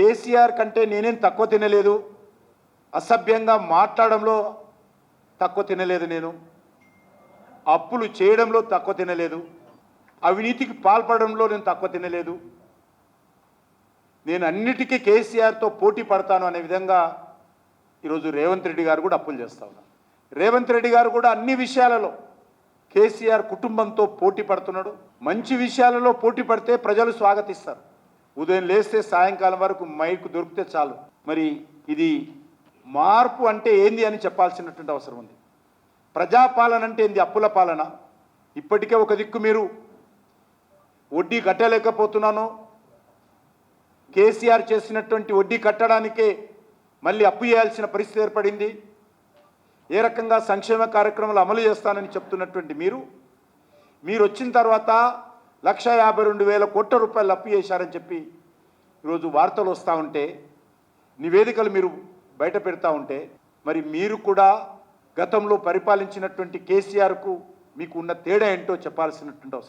కేసీఆర్ కంటే నేనేం తక్కువ తినలేదు. అసభ్యంగా మాట్లాడంలో తక్కువ తినలేదు నేను. అప్పులు చేయడంలో తక్కువ తినలేదు. అవినీతికి పాల్పడంలో నేను తక్కువ తినలేదు. నేను అన్నిటికీ కేసీఆర్తో పోటీ పడతాను అనే విధంగా ఈరోజు రేవంత్ రెడ్డి గారు కూడా అప్పులు చేస్తా ఉన్నారు. రేవంత్ రెడ్డి గారు కూడా అన్ని విషయాలలో కేసీఆర్ కుటుంబంతో పోటీ పడుతున్నాడు. మంచి విషయాలలో పోటీ పడితే ప్రజలు స్వాగతిస్తారు. ఉదయం లేస్తే సాయంకాలం వరకు మైకు దొరికితే చాలు. మరి ఇది మార్పు అంటే ఏంది అని చెప్పాల్సినటువంటి అవసరం ఉంది. ప్రజాపాలన అంటే ఏంది? అప్పుల పాలన. ఇప్పటికే ఒక దిక్కు మీరు. వడ్డీ కట్టలేకపోతున్నాను. కేసీఆర్ చేసినటువంటి వడ్డీ కట్టడానికే మళ్ళీ అప్పు చేయాల్సిన పరిస్థితి ఏర్పడింది. ఏ రకంగా సంక్షేమ కార్యక్రమాలు అమలు చేస్తానని చెప్తున్నటువంటి మీరు. మీరు వచ్చిన తర్వాత లక్ష యాభై రెండు వేల కోట్ల రూపాయలు అప్పు చేశారని చెప్పి ఈరోజు వార్తలు వస్తూ ఉంటే నివేదికలు మీరు బయట పెడతా ఉంటే మరి మీరు కూడా గతంలో పరిపాలించినటువంటి కేసీఆర్కు మీకు ఉన్న తేడా ఏంటో చెప్పాల్సినటువంటి అవసరం.